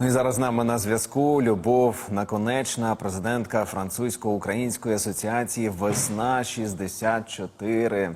Ну і зараз з нами на зв'язку Любов Наконечна, президентка французько-української асоціації Весна 64.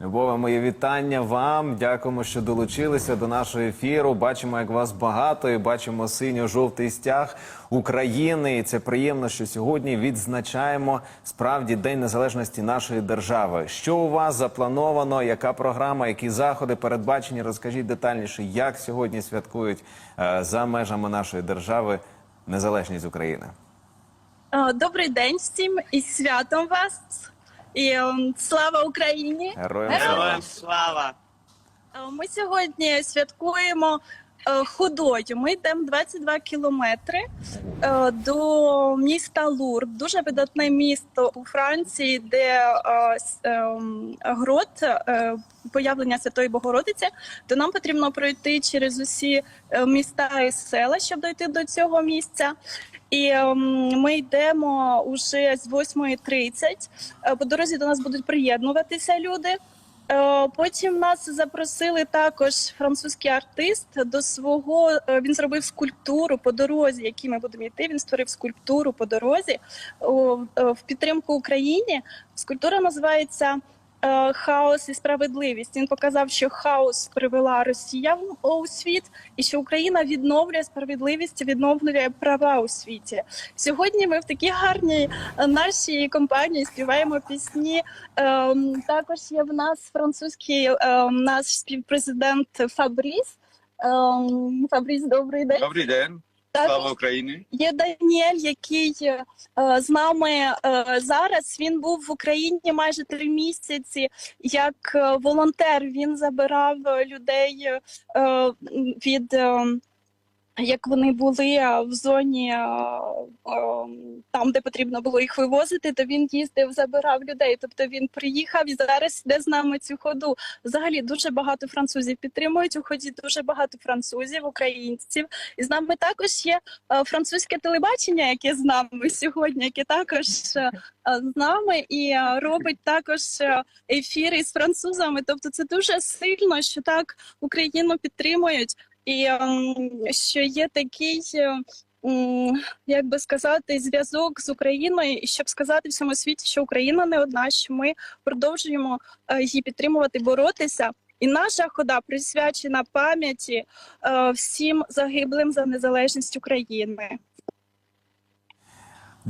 Любова, моє вітання вам. Дякуємо, що долучилися до нашого ефіру. Бачимо, як вас багато, і бачимо синьо-жовтий стяг України. І це приємно, що сьогодні відзначаємо справді День Незалежності нашої держави. Що у вас заплановано? Яка програма, які заходи передбачені? Розкажіть детальніше, як сьогодні святкують е, за межами нашої держави незалежність України. Е, Добрий день всім і святом вас. І ем, слава Україні! Героям слава! Героям слава! Е, Ми сьогодні святкуємо е, ходою. Ми йдемо 22 кілометри е, до міста Лурд. Дуже видатне місто у Франції, де е, с- ем, грот е, появлення Святої Богородиці. То нам потрібно пройти через усі е, міста і села, щоб дойти до цього місця. І ем, ми йдемо уже з 8.30. Е, По дорозі до нас будуть приєднуватися люди. Е, Потім нас запросили також французький артист до свого. е, Він зробив скульптуру по дорозі, якій ми будемо йти. Він створив скульптуру по дорозі в підтримку Україні. Скульптура називається. Е, Хаос і справедливість. Він показав, що хаос привела Росія у світ, і що Україна відновлює справедливість, відновлює права у світі. Сьогодні ми в такій гарній е, нашій компанії співаємо пісні. Ем, також є в нас французький ем, наш співпрезидент Фабріс. Ем, Фабріс, добрий день. Добрий день, слава Україні. є Даніель, який е, з нами е, зараз. Він був в Україні майже три місяці. Як е, волонтер він забирав людей е, від. е, як вони були в зоні там, де потрібно було їх вивозити, то він їздив, забирав людей. Тобто він приїхав і зараз йде з нами цю ходу. Взагалі дуже багато французів підтримують у ході. Дуже багато французів, українців. І з нами також є французьке телебачення, яке з нами сьогодні, яке також з нами і робить також ефіри з французами. Тобто, це дуже сильно, що так Україну підтримують, і ем, що є такий. е, Як би сказати, зв'язок з Україною, і щоб сказати всьому світі, що Україна не одна, що ми продовжуємо е, її підтримувати, боротися. І наша хода присвячена пам'яті е, всім загиблим за незалежність України.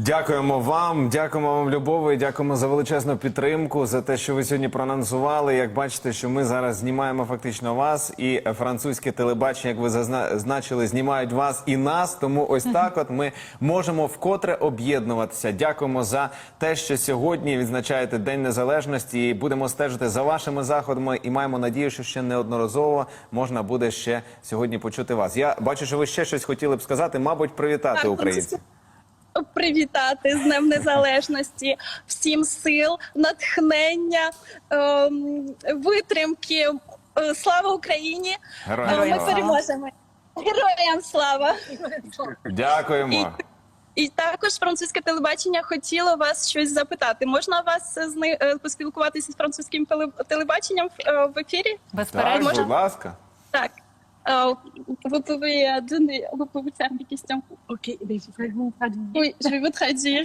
Дякуємо вам, дякуємо вам, Любові, дякуємо за величезну підтримку, за те, що ви сьогодні проанонсували. Як бачите, що ми зараз знімаємо фактично вас, і французьке телебачення, як ви зазначили, знімають вас і нас. Тому ось так, от ми можемо вкотре об'єднуватися. Дякуємо за те, що сьогодні відзначаєте День Незалежності. І будемо стежити за вашими заходами. І маємо надію, що ще неодноразово можна буде ще сьогодні почути вас. Я бачу, що ви ще щось хотіли б сказати, мабуть, привітати українців. Привітати з Днем Незалежності, всім сил, натхнення, ем, витримки. Е, Слава Україні! Е, Героям Ми переможемо. Героям слава! Дякуємо. І також французьке телебачення хотіло вас щось запитати. Можна вас з е, поспілкуватися з французьким теле- телебаченнем в, е, ефірі? Так, Безперечно. будь ласка. Е, pouvez euh, donner, vous pouvez faire des questions. Ok, ben, je vais vous traduire. Oui, je vais vous traduire.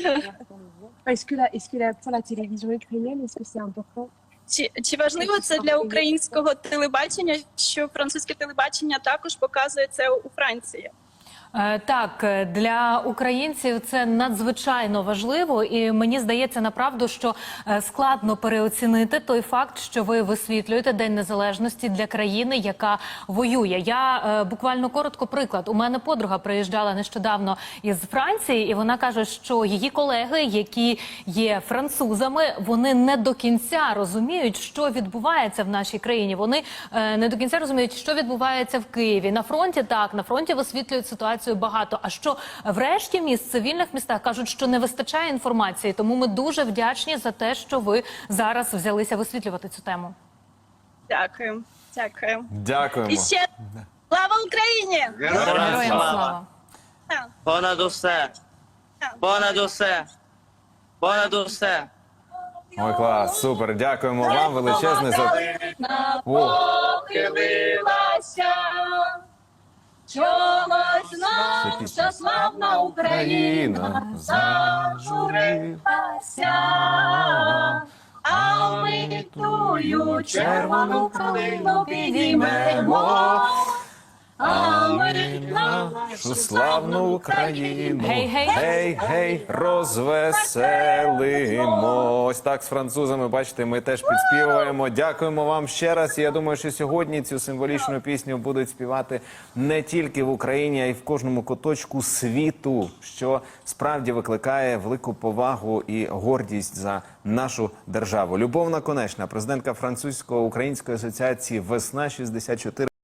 Est-ce que, la, est-ce que la, pour la télévision ukrainienne, est-ce que c'est important Чи, чи важливо це для українського телебачення, що французьке телебачення також показує це у Франції? Е, Так, е, для українців це надзвичайно важливо, і мені здається направду, що е, складно переоцінити той факт, що ви висвітлюєте День Незалежності для країни, яка воює. Я буквально коротко приклад. У мене подруга приїжджала нещодавно із Франції, і вона каже, що її колеги, які є французами, вони не до кінця розуміють, що відбувається в нашій країні. Вони не до кінця розуміють, що відбувається в Києві. На фронті так на фронті висвітлюють ситуацію багато. А що в решті міст, цивільних містах кажуть, що не вистачає інформації. Тому ми дуже вдячні за те, що ви зараз взялися висвітлювати цю тему. Дякую. Дякую. Дякуємо. І ще слава Україні! Героям слава! слава! Понад усе! Понад усе! Понад усе! Ой, клас, супер. Дякуємо вам величезне за Похилилася, чомусь наша славна Україна зажурилася, а ми тую червону калину підіймемо. А ми нашу славну Україну Гей, гей. гей, гей, розвеселимо. Так з французами, бачите, ми теж підспівуємо. Дякуємо вам ще раз. І Я думаю, що сьогодні цю символічну пісню будуть співати не тільки в Україні, а й в кожному куточку світу, що справді викликає велику повагу і гордість за нашу державу. Любов Наконечна, президентка французько-української асоціації Весна 64